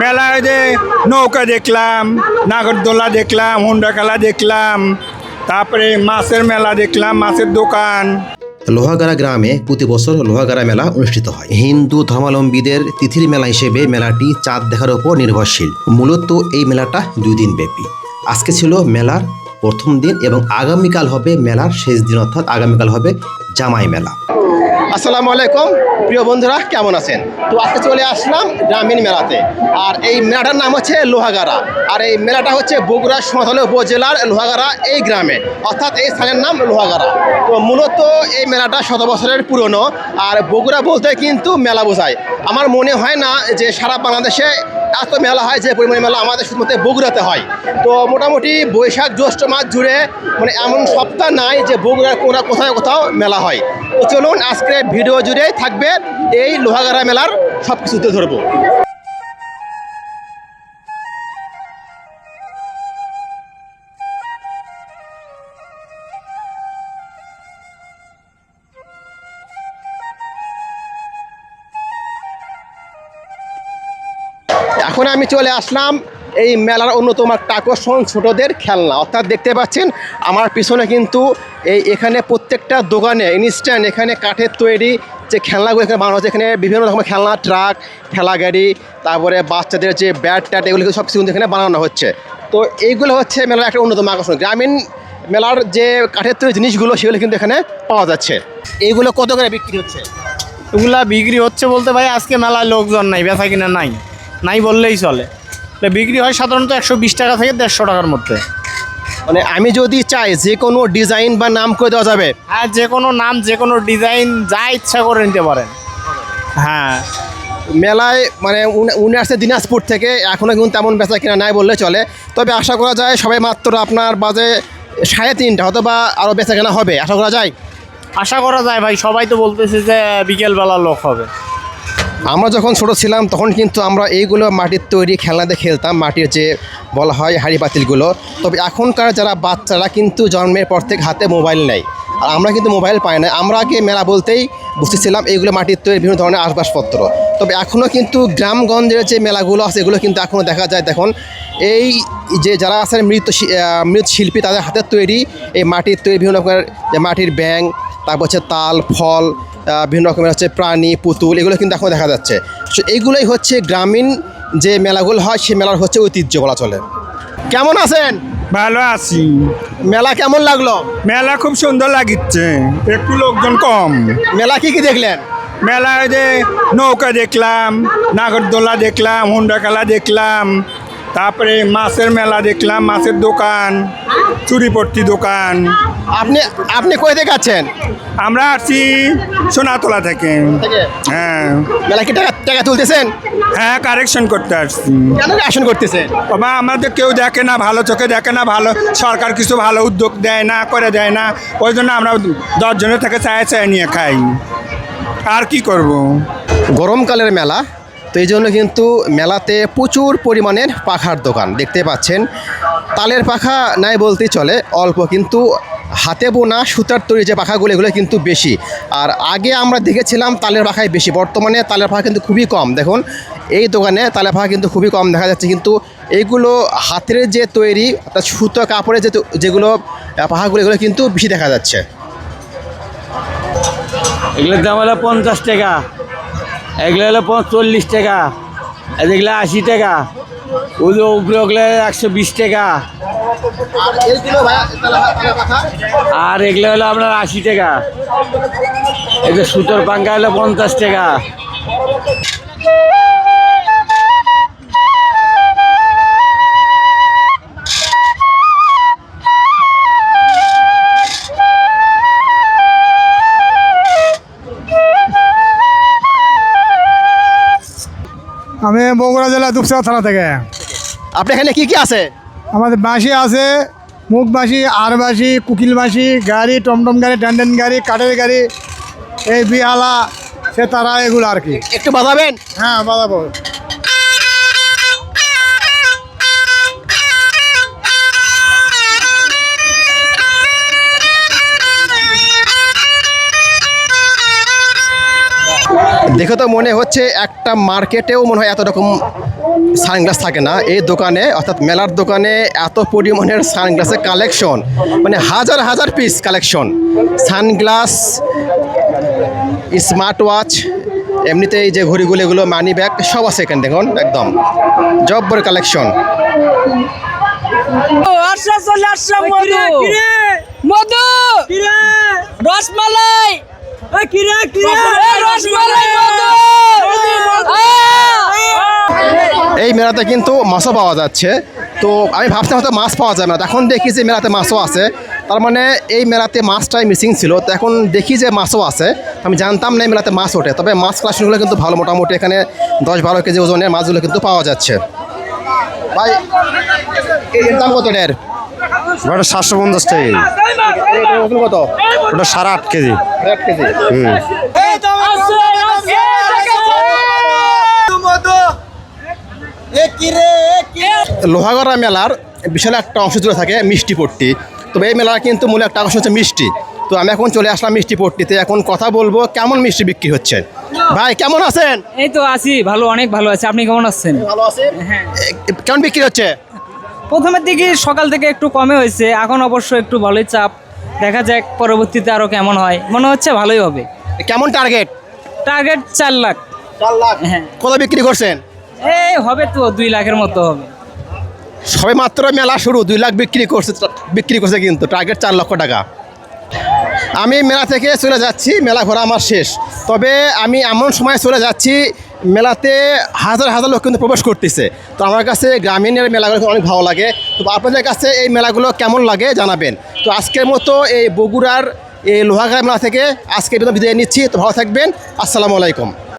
মেলায় যে নৌকা দেখলাম, নাগরদোলা দেখলাম হুন্ডা খেলা দেখলাম, তারপরে মাছের মেলা দেখলাম, মাছের দোকান। লোহাগাড়া গ্রামে প্রতি বছর লোহাগাড়া মেলা অনুষ্ঠিত হয়। হিন্দু ধর্মাবলম্বীদের তিথির মেলা হিসেবে মেলাটি চাঁদ দেখার উপর নির্ভরশীল। মূলত এই মেলাটা দুই দিন ব্যাপী। আজকে ছিল মেলার প্রথম দিন এবং আগামীকাল হবে মেলার শেষ দিন, অর্থাৎ আগামীকাল হবে জামাই মেলা। আসসালামু আলাইকুম। প্রিয় বন্ধুরা, কেমন আছেন? তো আজকে চলে আসলাম গ্রামীণ মেলাতে। আর এই মেলাটার নাম হচ্ছে লোহাগাড়া। আর এই মেলাটা হচ্ছে বগুড়া সদর উপজেলার লোহাগাড়া এই গ্রামে। অর্থাৎ এই স্থানের নাম লোহাগাড়া। তো মূলত এই মেলাটা শত বছরের পুরনো। আর বগুড়া বলতে কিন্তু মেলা বোঝায়। আমার মনে হয় না যে সারা বাংলাদেশে এত মেলা হয়, যে পরিমাণে মেলা আমাদের শুধুমাত্র বগুড়াতে হয়। তো মোটামুটি বৈশাখ জ্যৈষ্ঠ মাস জুড়ে মানে এমন সপ্তাহ নাই যে বগুড়ার কোনো কোথাও কোথাও মেলা হয়। তো চলুন, আজকের ভিডিও জুড়ে থাকবে এই লোহাগাড়া মেলার সব কিছু তুলে ধরবো। এখন আমি চলে আসলাম এই মেলার অন্যতম একটা আকর্ষণ ছোটদের খেলনা। অর্থাৎ দেখতে পাচ্ছেন, আমার পিছনে কিন্তু এই এখানে প্রত্যেকটা দোকানে ইনস্ট্যান্ট এখানে কাঠের তৈরি যে খেলনাগুলো এখানে বানানো হচ্ছে। এখানে বিভিন্ন রকমের খেলনা, ট্রাক, ঠেলা গাড়ি, তারপরে বাচ্চাদের যে ব্যাট ট্যাট এগুলো সব কিছু এখানে বানানো হচ্ছে। তো এইগুলো হচ্ছে মেলার একটা অন্যতম আকর্ষণ। গ্রামীণ মেলার যে কাঠের তৈরি জিনিসগুলো, সেগুলো কিন্তু এখানে পাওয়া যাচ্ছে। এইগুলো কত করে বিক্রি হচ্ছে? এগুলা বিক্রি হচ্ছে বলতে ভাই, আজকে মেলায় লোকজন নাই, বেচা কিনা নাই। নাই বললেই চলে। বিক্রি হয় সাধারণত একশো বিশ টাকা থেকে দেড়শো টাকার মধ্যে। মানে আমি যদি চাই যে কোনো ডিজাইন বা নাম করে দেওয়া যাবে? হ্যাঁ যে কোনো নাম যে কোনো ডিজাইন যা ইচ্ছা করে নিতে পারেন। হ্যাঁ। মেলায় মানে উনি- উনি আসছে দিনাজপুর থেকে এখনও কিন্তু তেমন বেচা কিনা নাই বললে চলে। তবে আশা করা যায় সবাই মাত্র আপনার বাজে সাড়ে তিনটা হয়তো বা আরও বেচা কেনা হবে। আশা করা যায়? আশা করা যায় ভাই সবাই তো বলতেছে যে বিকেলবেলা লোক হবে। আমরা যখন ছোট ছিলাম তখন কিন্তু আমরা এইগুলো মাটির তৈরি খেলনাতে খেলতাম মাটির যে বলা হয় হাড়ি পাতিলগুলো। তবে এখনকার যারা বাচ্চারা কিন্তু জন্মের পর থেকে হাতে মোবাইল নেয় আর আমরা কিন্তু মোবাইল পাই না। আমরা আগে মেলা বলতেই বুঝতেছিলাম এইগুলো মাটির তৈরি বিভিন্ন ধরনের আসবাসপত্র তবে এখনও কিন্তু গ্রামগঞ্জের যে মেলাগুলো আছে এগুলো কিন্তু এখনও দেখা যায়। দেখুন এই যে যারা আছেন মৃত আহ, শিল্পী তাদের হাতের তৈরি এই মাটির তৈরি বিভিন্ন রকমের মাটির ব্যাং তারপর হচ্ছে তাল ফল বিভিন্ন রকমের হচ্ছে প্রাণী পুতুল এগুলো কিন্তু এখন দেখা যাচ্ছে। So, এইগুলোই হচ্ছে গ্রামীণ যে মেলাগুলো হয় সেই মেলার হচ্ছে ঐতিহ্য বলা চলে। কেমন আছেন? ভালো আছি। মেলা কেমন লাগল? মেলা খুব সুন্দর লাগিচ্ছে একটু লোকজন কম। মেলা কি কি দেখলেন? মেলায় যে নৌকা দেখলাম নাগরদোলা দেখলাম হুন্ডা খেলা দেখলাম তারপরে মাছের মেলা দেখলাম মাছের দোকান চুরিপট্টি দোকান। আপনি আপনি কই থেকে আছেন? আমরা আসছি সোনাতলা থেকে? হ্যাঁ। মেলা কি টাকা টাকা তুলতেছেন? হ্যাঁ কারেকশন করতে আসছি। কেন আসন করতেছেন? বাবা আমাদের কেউ দেখে না ভালো চোখে দেখে না ভালো সরকার কিছু ভালো উদ্যোগ দেয় না করে দেয় না। ওই জন্য আমরা দশজনের থেকে চায় চায় নিয়ে খাই। আর কি করব। গরমকালের মেলা তো এই জন্য কিন্তু মেলাতে প্রচুর পরিমাণের পাখার দোকান দেখতে পাচ্ছেন। তালের পাখা নাই বলতেই চলে, অল্প কিন্তু হাতে বোনা সুতার তৈরি যে পাখাগুলো, এগুলো কিন্তু বেশি। আর আগে আমরা দেখেছিলাম তালের পাখাই বেশি, বর্তমানে তালের পাখা কিন্তু খুবই কম। দেখুন, এই দোকানে তালের পাখা কিন্তু খুবই কম দেখা যাচ্ছে, কিন্তু এইগুলো হাতের যে তৈরি, অর্থাৎ সুতো, কাপড়ের যে যেগুলো পাখাগুলো, এগুলো কিন্তু বেশি দেখা যাচ্ছে। এগুলোর দাম হলো পঞ্চাশ টাকা। এগুলো হলো পঁয়তাল্লিশ চল্লিশ টাকা এগুলো আশি টাকা ওগুলো উপরে ওগুলো একশো বিশ টাকা। আর এগুলো হলো আপনার আশি টাকা। এদের যে সুতোর পাঙ্কা হলো পঞ্চাশ টাকা। আমি বগুড়া জেলা দুপসা থানা থেকে। আপনি এখানে কি কি আছে? আমাদের বাঁশি আছে মুখ বাঁশি আর বাঁশি কুকিল বাঁশি গাড়ি টমটম গাড়ি ট্যান্ডেন গাড়ি কাঠের গাড়ি এই বিহালা সে তারা এগুলো আর কি। একটু বাজাবেন? হ্যাঁ বাজাবো। দেখে তো মনে হচ্ছে একটা মার্কেটেও মনে হয় এত রকম সানগ্লাস থাকে না। এই দোকানে অর্থাৎ মেলার দোকানে এত পরিমাণের সানগ্লাসের কালেকশন মানে হাজার হাজার piece collection. Sunglass smart watch এমনিতে এই যে ঘড়িগুলো এগুলো মানি ব্যাগ সব আছে এখানে দেখুন একদম। জব্বর কালেকশন। মধু। রসমালাই! রসমালাই মধু এই মেলাতে কিন্তু মাছও পাওয়া যাচ্ছে। তো আমি ভাবতাম হয়তো মাছ পাওয়া যাবে না। এখন দেখি যে মেলাতে মাছও আছে। তার মানে এই মেলাতে মাছটাই মিসিং ছিল। তো এখন দেখি যে মাছও আছে। আমি জানতাম না এই মেলাতে মাছ ওঠে। তবে মাছ কালেকশনগুলো কিন্তু ভালো। মোটামুটি এখানে দশ বারো কেজি ওজনের মাছগুলো কিন্তু পাওয়া যাচ্ছে। ভাই এর দাম কত এর ওটা সাতশো পঞ্চাশ টাকা। কত? ওটা সাড়ে আট কেজি। এক কেজি। লোহাগড়া মেলার বিশাল একটা অংশ জুড়ে থাকে মিষ্টি পট্টি। তবে এই মেলার কিন্তু মূল একটা অংশ হচ্ছে মিষ্টি। তো আমি এখন চলে আসলাম মিষ্টি পট্টিতে। এখন কথা বলব কেমন মিষ্টি বিক্রি হচ্ছে? ভাই কেমন আছেন? এই তো আছি ভালো অনেক ভালো আছে। আপনি কেমন আছেন? ভালো আছে। কেমন বিক্রি হচ্ছে? প্রথমের দিকে সকাল থেকে একটু কমে হয়েছে। এখন অবশ্য একটু ভালোই চাপ। দেখা যাক পরবর্তীতে আরও কেমন হয়। মনে হচ্ছে ভালোই হবে। কেমন টার্গেট টার্গেট চার লাখ। চার লাখ। হ্যাঁ। কোথায় বিক্রি করছেন? এই হবে তো, দুই লাখের মতো হবে। সবে মাত্র মেলা শুরু, দুই লাখ বিক্রি করছে বিক্রি করছে কিন্তু টার্গেট চার লক্ষ টাকা। আমি মেলা থেকে চলে যাচ্ছি, মেলা ঘোরা আমার শেষ। তবে আমি এমন সময় চলে যাচ্ছি, মেলাতে হাজার হাজার লোক কিন্তু প্রবেশ করতেছে। তো আমার কাছে গ্রামীণের মেলাগুলো অনেক ভালো লাগে। তো আপনাদের কাছে এই মেলাগুলো কেমন লাগে জানাবেন। তো আজকের মতো এই বগুড়ার এই লোহাগাড়া মেলা থেকে আজকে বিদায় নিচ্ছি। তো ভালো থাকবেন। আসসালামু আলাইকুম।